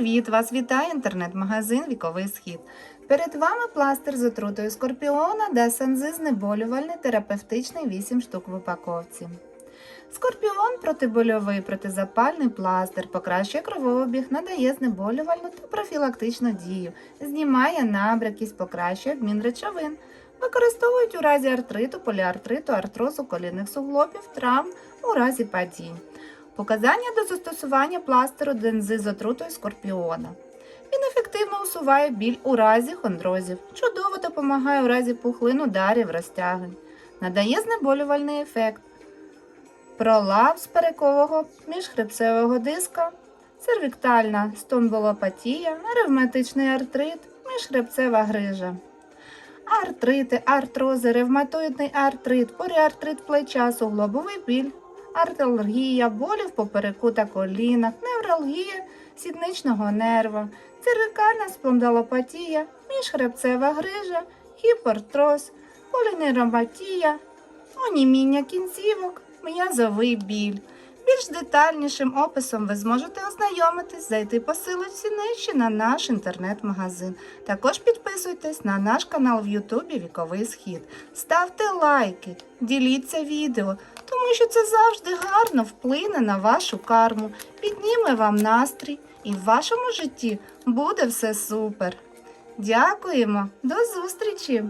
привіт! Вас вітає інтернет-магазин Віковий Схід. Перед вами пластир з отрутою скорпіона Десензи знеболювальний терапевтичний 8 штук в упаковці. Скорпіон протибольовий протизапальний пластир, покращує кровообіг, надає знеболювальну та профілактичну дію, знімає набрякість, покращує обмін речовин. Використовують у разі артриту, поліартриту, артрозу колінних суглобів, травм у разі падінь. Показання до застосування пластиру дензи з отрутою скорпіона. Він ефективно усуває біль у разі хондрозів, чудово допомагає у разі пухлин, ударів, розтягань, надає знеболювальний ефект. Пролапс перекового міжхребцевого диска, сервіктальна стомболопатія, ревматичний артрит, міжхребцева грижа. Артрити, артрози, ревматоїдний артрит, поріартрит плеча, суглобовий біль, артералгія, болі в попереку та колінах, невралгія сідничного нерва, цервікальна спондилопатія, міжхребцева грижа, гіпертроз, полінейропатія, оніміння кінцівок, м'язовий біль. Більш детальнішим описом ви зможете ознайомитись, зайти по силочці нижче на наш інтернет-магазин. Також підписуйтесь на наш канал в Ютубі Віковий Схід. Ставте лайки, діліться відео, тому що це завжди гарно вплине на вашу карму, підніме вам настрій і в вашому житті буде все супер. Дякуємо, до зустрічі!